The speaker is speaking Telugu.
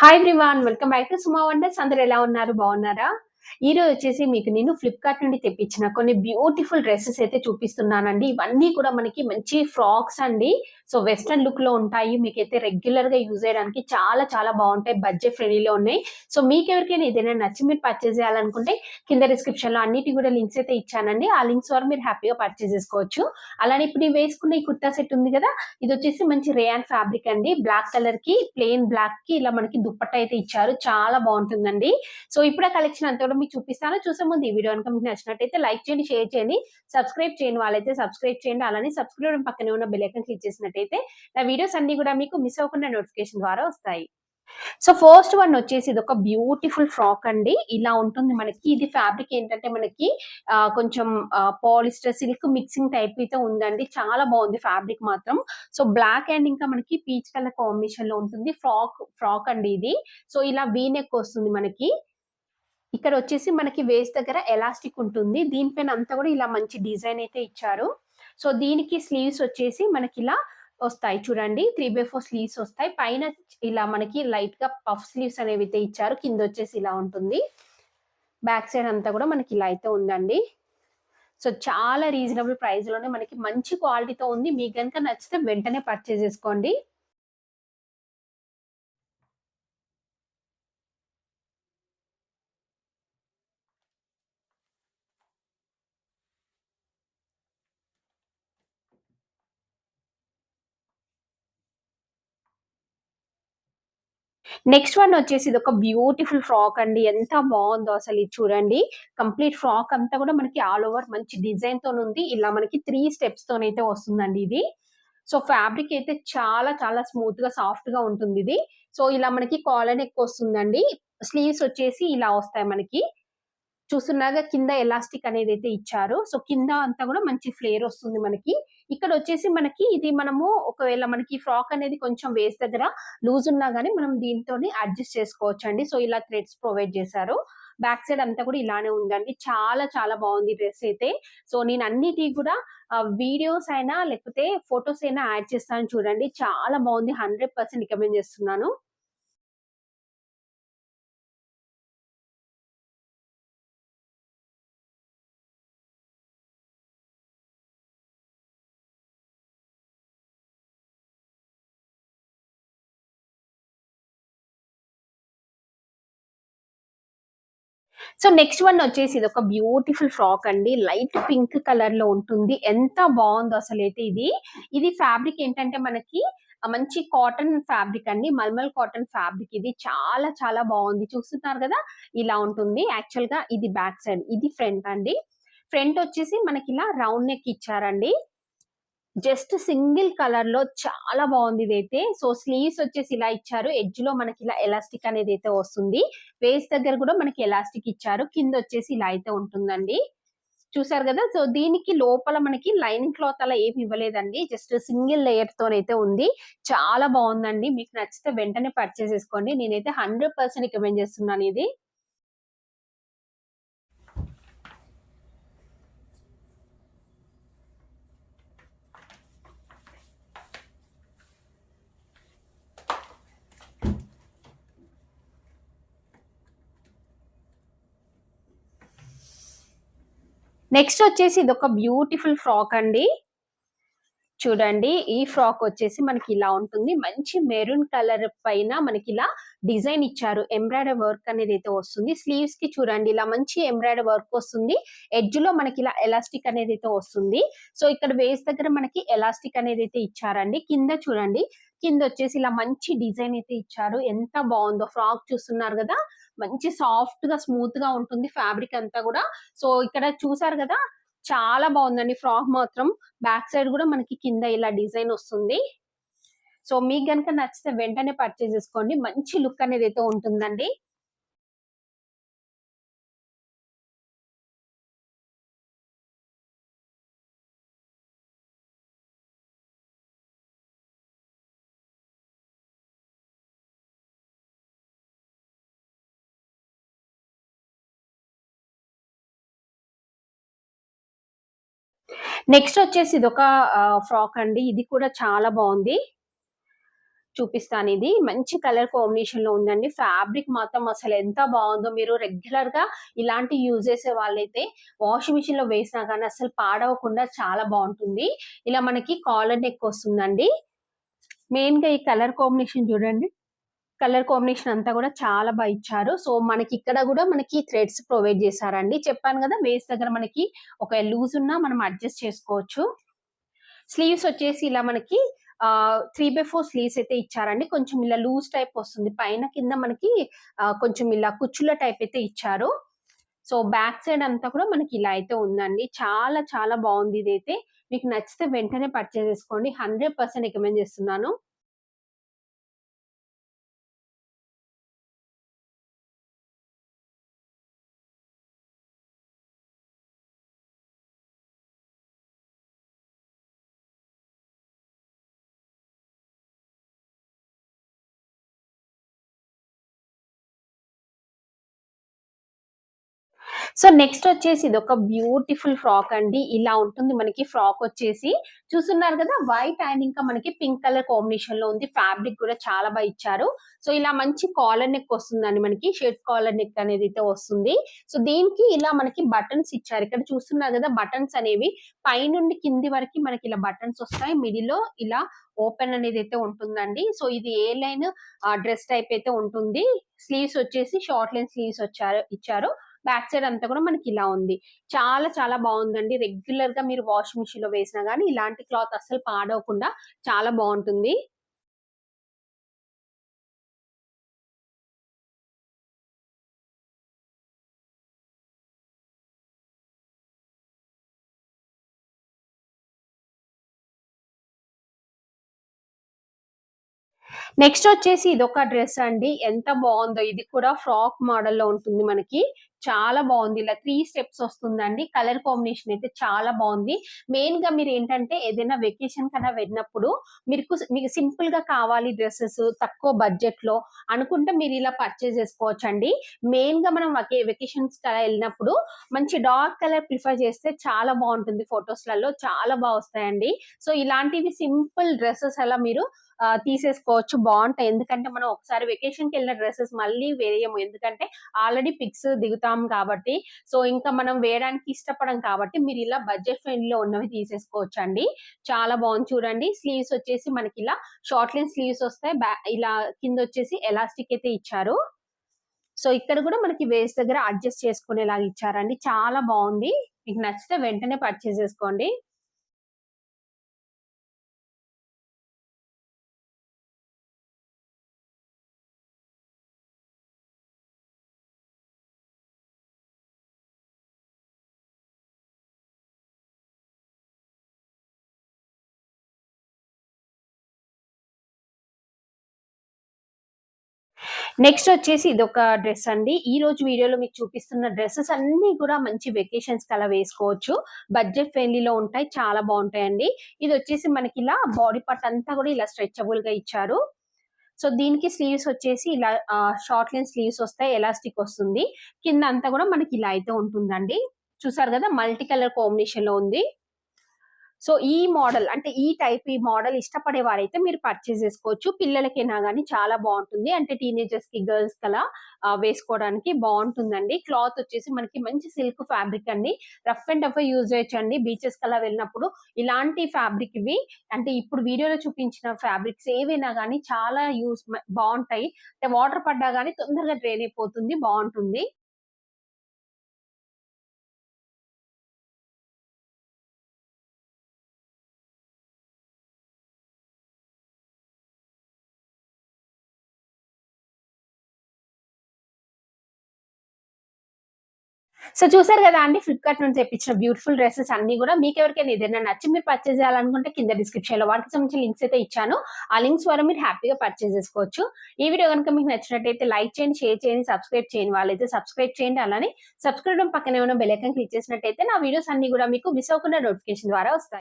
Hi everyone welcome back to Suma wonders అందరు ఎలా ఉన్నారు? బాగున్నారా? ఈ రోజు వచ్చేసి మీకు నేను ఫ్లిప్కార్ట్ నుండి తెప్పించిన కొన్ని బ్యూటిఫుల్ డ్రెస్సెస్ అయితే చూపిస్తున్నానండి. ఇవన్నీ కూడా మనకి మంచి ఫ్రాక్స్ అండి. సో వెస్ట్రన్ లుక్లో ఉంటాయి. మీకైతే రెగ్యులర్గా యూజ్ చేయడానికి చాలా చాలా బాగుంటాయి. బడ్జెట్ ఫ్రెండ్లీలో ఉన్నాయి. సో మీకు ఎవరికైనా ఏదైనా నచ్చి మీరు పర్చేస్ చేయాలనుకుంటే కింద డిస్క్రిప్షన్లో అన్నిటి కూడా లింక్స్ అయితే ఇచ్చానండి. ఆ లింక్స్ ద్వారా మీరు హ్యాపీగా పర్చేస్ చేసుకోవచ్చు. అలానే ఇప్పుడు నేను వేసుకున్న ఈ కుర్తా సెట్ ఉంది కదా ఇది వచ్చేసి మంచి రేయాన్ ఫ్యాబ్రిక్ అండి. బ్లాక్ కలర్కి ప్లెయిన్ బ్లాక్కి ఇలా మనకి దుప్పట్ట అయితే ఇచ్చారు. చాలా బాగుంటుందండి. సో ఇప్పుడు ఆ కలెక్షన్ అంతా కూడా మీకు చూపిస్తాను. చూసే ముందు ఈ వీడియో కనుక మీకు నచ్చినట్టయితే లైక్ చేయండి షేర్ చేయండి. సబ్స్క్రైబ్ చేయని వాళ్ళైతే సబ్స్క్రైబ్ చేయండి. అలానే సబ్స్క్రైబ్ పక్కనే ఉన్న బెల్ ఐకన్ క్లిక్ చేసినట్టయితే నా వీడియోస్ అన్ని కూడా మీకు మిస్ అవ్వకుండా నోటిఫికేషన్ ద్వారా వస్తాయి. సో ఫస్ట్ వన్ వచ్చేసి ఇది ఒక బ్యూటిఫుల్ ఫ్రాక్ అండి. ఇలా ఉంటుంది మనకి. ఇది ఫ్యాబ్రిక్ ఏంటంటే మనకి కొంచెం పాలిస్టర్ సిల్క్ మిక్సింగ్ టైప్ అయితే ఉందండి. చాలా బాగుంది ఫ్యాబ్రిక్ మాత్రం. సో బ్లాక్ అండ్ ఇంకా మనకి పీచ్ కలర్ కాంబినేషన్లో ఉంటుంది. ఫ్రాక్ ఫ్రాక్ అండి ఇది. సో ఇలా వీనెక్ వస్తుంది మనకి. ఇక్కడ వచ్చేసి మనకి వేస్ట్ దగ్గర ఎలాస్టిక్ ఉంటుంది. దీనిపైన అంతా కూడా ఇలా మంచి డిజైన్ అయితే ఇచ్చారు. సో దీనికి స్లీవ్స్ వచ్చేసి మనకి ఇలా వస్తాయి. చూడండి త్రీ బై ఫోర్ స్లీవ్స్ వస్తాయి. పైన ఇలా మనకి లైట్గా పఫ్ స్లీవ్స్ అనేవి అయితే ఇచ్చారు. కింద వచ్చేసి ఇలా ఉంటుంది. బ్యాక్ సైడ్ అంతా కూడా మనకి ఇలా అయితే ఉందండి. సో చాలా రీజనబుల్ ప్రైస్లోనే మనకి మంచి క్వాలిటీతో ఉంది. మీకు కనుక నచ్చితే వెంటనే పర్చేజ్ చేసుకోండి. నెక్స్ట్ వన్ వచ్చేసి ఇది ఒక బ్యూటిఫుల్ ఫ్రాక్ అండి. ఎంత బాగుందో అసలు ఇది చూడండి. కంప్లీట్ ఫ్రాక్ అంతా కూడా మనకి ఆల్ ఓవర్ మంచి డిజైన్తో ఉంది. ఇలా మనకి త్రీ స్టెప్స్ తోనైతే వస్తుందండి ఇది. సో ఫ్యాబ్రిక్ అయితే చాలా చాలా స్మూత్గా సాఫ్ట్గా ఉంటుంది ఇది. సో ఇలా మనకి కాలర్ ఎక్కువ వస్తుందండి. స్లీవ్స్ వచ్చేసి ఇలా వస్తాయి మనకి. చూస్తున్నాగా కింద ఎలాస్టిక్ అనేది అయితే ఇచ్చారు. సో కింద అంతా కూడా మంచి ఫ్లేర్ వస్తుంది మనకి. ఇక్కడ వచ్చేసి మనకి ఇది మనము ఒకవేళ మనకి ఫ్రాక్ అనేది కొంచెం వేస్ట్ దగ్గర లూజ్ ఉన్నా గానీ మనం దీంతో అడ్జస్ట్ చేసుకోవచ్చు అండి సో ఇలా థ్రెడ్స్ ప్రొవైడ్ చేశారు. బ్యాక్ సైడ్ అంతా కూడా ఇలానే ఉందండి. చాలా చాలా బాగుంది డ్రెస్ అయితే. సో నేను అన్నిటి కూడా వీడియోస్ అయినా లేకపోతే ఫొటోస్ అయినా యాడ్ చేస్తాను చూడండి. చాలా బాగుంది. హండ్రెడ్ పర్సెంట్ రికమెండ్ చేస్తున్నాను. సో నెక్స్ట్ వన్ వచ్చేసి ఇది ఒక బ్యూటిఫుల్ ఫ్రాక్ అండి. లైట్ పింక్ కలర్లో ఉంటుంది. ఎంత బాగుందో అసలు అయితే ఇది. ఇది ఫ్యాబ్రిక్ ఏంటంటే మనకి మంచి కాటన్ ఫ్యాబ్రిక్ అండి. మల్మల్ కాటన్ ఫ్యాబ్రిక్ ఇది. చాలా చాలా బాగుంది. చూస్తున్నారు కదా? ఇలా ఉంటుంది. యాక్చువల్గా ఇది బ్యాక్ సైడ్. ఇది ఫ్రంట్ అండి. ఫ్రంట్ వచ్చేసి మనకి ఇలా రౌండ్ నెక్ ఇచ్చారండి. జస్ట్ సింగిల్ కలర్లో చాలా బాగుంది ఇదైతే సో స్లీవ్స్ వచ్చేసి ఇలా ఇచ్చారు. ఎడ్జ్లో మనకి ఇలా ఎలాస్టిక్ అనేది అయితే వస్తుంది. వేస్ట్ దగ్గర కూడా మనకి ఎలాస్టిక్ ఇచ్చారు. కింద వచ్చేసి ఇలా అయితే ఉంటుందండి. చూసారు కదా? సో దీనికి లోపల మనకి లైనింగ్ క్లాత్ అలా ఏమి ఇవ్వలేదండి. జస్ట్ సింగిల్ లేయర్ తోనైతే ఉంది. చాలా బాగుందండి. మీకు నచ్చితే వెంటనే పర్చేస్ చేసుకోండి. నేనైతే హండ్రెడ్ పర్సెంట్ రికమెండ్ చేస్తున్నాను ఇది. నెక్స్ట్ వచ్చేసి ఇది ఒక బ్యూటిఫుల్ ఫ్రాక్ అండి. చూడండి ఈ ఫ్రాక్ వచ్చేసి మనకి ఇలా ఉంటుంది. మంచి మెరూన్ కలర్ పైన మనకి ఇలా డిజైన్ ఇచ్చారు. ఎంబ్రాయిడరీ వర్క్ అనేది అయితే వస్తుంది. స్లీవ్స్కి చూడండి ఇలా మంచి ఎంబ్రాయిడరీ వర్క్ వస్తుంది. ఎడ్జ్లో మనకి ఇలా ఎలాస్టిక్ అనేది అయితే వస్తుంది. సో ఇక్కడ వేస్ దగ్గర మనకి ఎలాస్టిక్ అనేది అయితే ఇచ్చారండి. కింద చూడండి కింద వచ్చేసి ఇలా మంచి డిజైన్ అయితే ఇచ్చారు. ఎంత బాగుందో ఫ్రాక్ చూస్తున్నారు కదా? మంచి సాఫ్ట్గా స్మూత్గా ఉంటుంది ఫ్యాబ్రిక్ అంతా కూడా. సో ఇక్కడ చూసారు కదా చాలా బాగుందండి ఫ్రాక్ మాత్రం. బ్యాక్ సైడ్ కూడా మనకి కింద ఇలా డిజైన్ వస్తుంది. సో మీకు గనుక నచ్చితే వెంటనే పర్చేస్ చేసుకోండి. మంచి లుక్ అనేది అయితే ఉంటుందండి. నెక్స్ట్ వచ్చేసి ఇది ఒక ఫ్రాక్ అండి. ఇది కూడా చాలా బాగుంది. చూపిస్తాను ఇది. మంచి కలర్ కాంబినేషన్లో ఉందండి. ఫ్యాబ్రిక్ మాత్రం అసలు ఎంత బాగుందో మీరు రెగ్యులర్గా ఇలాంటి యూజ్ చేసే వాళ్ళైతే వాషింగ్ మిషన్లో వేసినా కానీ అసలు పాడవకుండా చాలా బాగుంటుంది. ఇలా మనకి కాలర్ నెక్ వస్తుందండి. మెయిన్గా ఈ కలర్ కాంబినేషన్ చూడండి. కలర్ కాంబినేషన్ అంతా కూడా చాలా బాగా ఇచ్చారు. సో మనకి ఇక్కడ కూడా మనకి థ్రెడ్స్ ప్రొవైడ్ చేశారండి. చెప్పాను కదా బేస్ దగ్గర మనకి ఒక లూజ్ ఉన్నా మనం అడ్జస్ట్ చేసుకోవచ్చు. స్లీవ్స్ వచ్చేసి ఇలా మనకి త్రీ బై ఫోర్ స్లీవ్స్ అయితే ఇచ్చారండి. కొంచెం ఇలా లూజ్ టైప్ వస్తుంది. పైన కింద మనకి కొంచెం ఇలా కుచ్చుల టైప్ అయితే ఇచ్చారు. సో బ్యాక్ సైడ్ అంతా కూడా మనకి ఇలా అయితే ఉందండి. చాలా చాలా బాగుంది ఇదైతే. మీకు నచ్చితే వెంటనే పర్చేస్ చేసుకోండి. హండ్రెడ్ పర్సెంట్ రికమెండ్ చేస్తున్నాను. సో నెక్స్ట్ వచ్చేసి ఇది ఒక బ్యూటిఫుల్ ఫ్రాక్ అండి. ఇలా ఉంటుంది మనకి ఫ్రాక్ వచ్చేసి. చూస్తున్నారు కదా వైట్ అండ్ ఇంకా మనకి పింక్ కలర్ కాంబినేషన్లో ఉంది. ఫ్యాబ్రిక్ కూడా చాలా బాగా ఇచ్చారు. సో ఇలా మంచి కాలర్ నెక్ వస్తుందండి మనకి. షర్ట్ కాలర్ నెక్ అనేది అయితే వస్తుంది. సో దీనికి ఇలా మనకి బటన్స్ ఇచ్చారు. ఇక్కడ చూస్తున్నారు కదా బటన్స్ అనేవి పైనుండి కింది వరకు మనకి ఇలా బటన్స్ వస్తాయి. మిడిల్లో ఇలా ఓపెన్ అనేది అయితే ఉంటుందండి. సో ఇది ఏ లైన్ డ్రెస్ టైప్ అయితే ఉంటుంది. స్లీవ్స్ వచ్చేసి షార్ట్ లైన్ స్లీవ్స్ వచ్చారు ఇచ్చారు. బ్యాక్ సైడ్ అంతా కూడా మనకి ఇలా ఉంది. చాలా చాలా బాగుందండి. రెగ్యులర్గా మీరు వాషింగ్ మిషన్లో వేసినా కానీ ఇలాంటి క్లాత్ అస్సలు పాడవకుండా చాలా బాగుంటుంది. నెక్స్ట్ వచ్చేసి ఇది ఒక డ్రెస్ అండి. ఎంత బాగుందో ఇది కూడా ఫ్రాక్ మోడల్లో ఉంటుంది మనకి. చాలా బాగుంది. ఇలా త్రీ స్టెప్స్ వస్తుందండి. కలర్ కాంబినేషన్ అయితే చాలా బాగుంది. మెయిన్గా మీరు ఏంటంటే ఏదైనా వెకేషన్ కన్నా వెళ్ళినప్పుడు మీరు మీకు సింపుల్గా కావాలి డ్రెస్సెస్ తక్కువ బడ్జెట్లో అనుకుంటే మీరు ఇలా పర్చేస్ చేసుకోవచ్చు అండి మెయిన్గా మనం వెకేషన్స్ కలా వెళ్ళినప్పుడు మంచి డార్క్ కలర్ ప్రిఫర్ చేస్తే చాలా బాగుంటుంది ఫొటోస్లలో చాలా బాగా వస్తాయండి. సో ఇలాంటివి సింపుల్ డ్రెస్సెస్ అలా మీరు తీసేసుకోవచ్చు. బాగుంటాయి. ఎందుకంటే మనం ఒకసారి వెకేషన్కి వెళ్ళిన డ్రెస్సెస్ మళ్ళీ వేయము. ఎందుకంటే ఆల్రెడీ పిక్స్ దిగుతాం కాబట్టి. సో ఇంకా మనం వేయడానికి ఇష్టపడం కాబట్టి మీరు ఇలా బడ్జెట్ ఫ్రెండ్లో ఉన్నవి తీసేసుకోవచ్చు అండి చాలా బాగుంది చూడండి. స్లీవ్స్ వచ్చేసి మనకి ఇలా షార్ట్ లైన్ స్లీవ్స్ వస్తాయి. ఇలా కింద వచ్చేసి ఎలాస్టిక్ అయితే ఇచ్చారు. సో ఇక్కడ కూడా మనకి వేస్ట్ దగ్గర అడ్జస్ట్ చేసుకునేలాగా ఇచ్చారండి. చాలా బాగుంది. మీకు నచ్చితే వెంటనే పర్చేస్ చేసుకోండి. నెక్స్ట్ వచ్చేసి ఇది ఒక డ్రెస్ అండి. ఈ రోజు వీడియోలో మీకు చూపిస్తున్న డ్రెస్సెస్ అన్ని కూడా మంచి వెకేషన్స్ అలా వేసుకోవచ్చు. బడ్జెట్ ఫ్రెండ్లీలో ఉంటాయి. చాలా బాగుంటాయండి. ఇది వచ్చేసి మనకి ఇలా బాడీ పార్ట్ అంతా కూడా ఇలా స్ట్రెచబుల్గా ఇచ్చారు. సో దీనికి స్లీవ్స్ వచ్చేసి ఇలా షార్ట్ లైన్ స్లీవ్స్ వస్తాయి. ఎలాస్టిక్ వస్తుంది. కింద అంతా కూడా మనకి ఇలా అయితే ఉంటుందండి. చూసారు కదా? మల్టీ కలర్ కాంబినేషన్లో ఉంది. సో ఈ మోడల్ అంటే ఈ టైప్ ఈ మోడల్ ఇష్టపడే వారైతే మీరు పర్చేస్ చేసుకోవచ్చు. పిల్లలకైనా కానీ చాలా బాగుంటుంది. అంటే టీనేజర్స్కి గర్ల్స్ కలా వేసుకోవడానికి బాగుంటుందండి. క్లాత్ వచ్చేసి మనకి మంచి సిల్క్ ఫ్యాబ్రిక్ అండి. రఫ్ అండ్ టఫ్ యూజ్ చేయొచ్చు అండి బీచెస్ కలా వెళ్ళినప్పుడు ఇలాంటి ఫ్యాబ్రిక్ ఇవి అంటే ఇప్పుడు వీడియోలో చూపించిన ఫ్యాబ్రిక్స్ ఏవైనా కానీ చాలా యూస్ బాగుంటాయి. అంటే వాటర్ పడ్డా కానీ తొందరగా డ్రైన్ అయిపోతుంది బాగుంటుంది. సో చూసారు కదా అండి ఫ్లిప్కార్ట్ నుంచి తెప్పించిన బ్యూటిఫుల్ డ్రెస్సెస్ అన్ని కూడా మీకు ఎవరికైనా ఏదైనా నచ్చి మీరు పర్చేస్ చేయాలనుకుంటే కింద డిస్క్రిప్షన్లో వాటికి సంబంధించిన లింక్స్ అయితే ఇచ్చాను. ఆ లింక్స్ ద్వారా మీరు హ్యాపీగా పర్చేస్ చేసుకోవచ్చు. ఈ వీడియో కనుక మీకు నచ్చినట్టయితే లైక్ చేయండి షేర్ చేయండి సబ్స్క్రైబ్ చేయండి వాళ్ళైతే సబ్స్క్రైబ్ చేయండి. అలానే సబ్స్క్రైబ్ పక్కనే ఉన్న బెల్ క్లిక్ చేసినట్టయితే నా వీడియోస్ అన్ని కూడా మీకు మిస్ అవ్వకుండా నోటిఫికేషన్ ద్వారా వస్తాయి.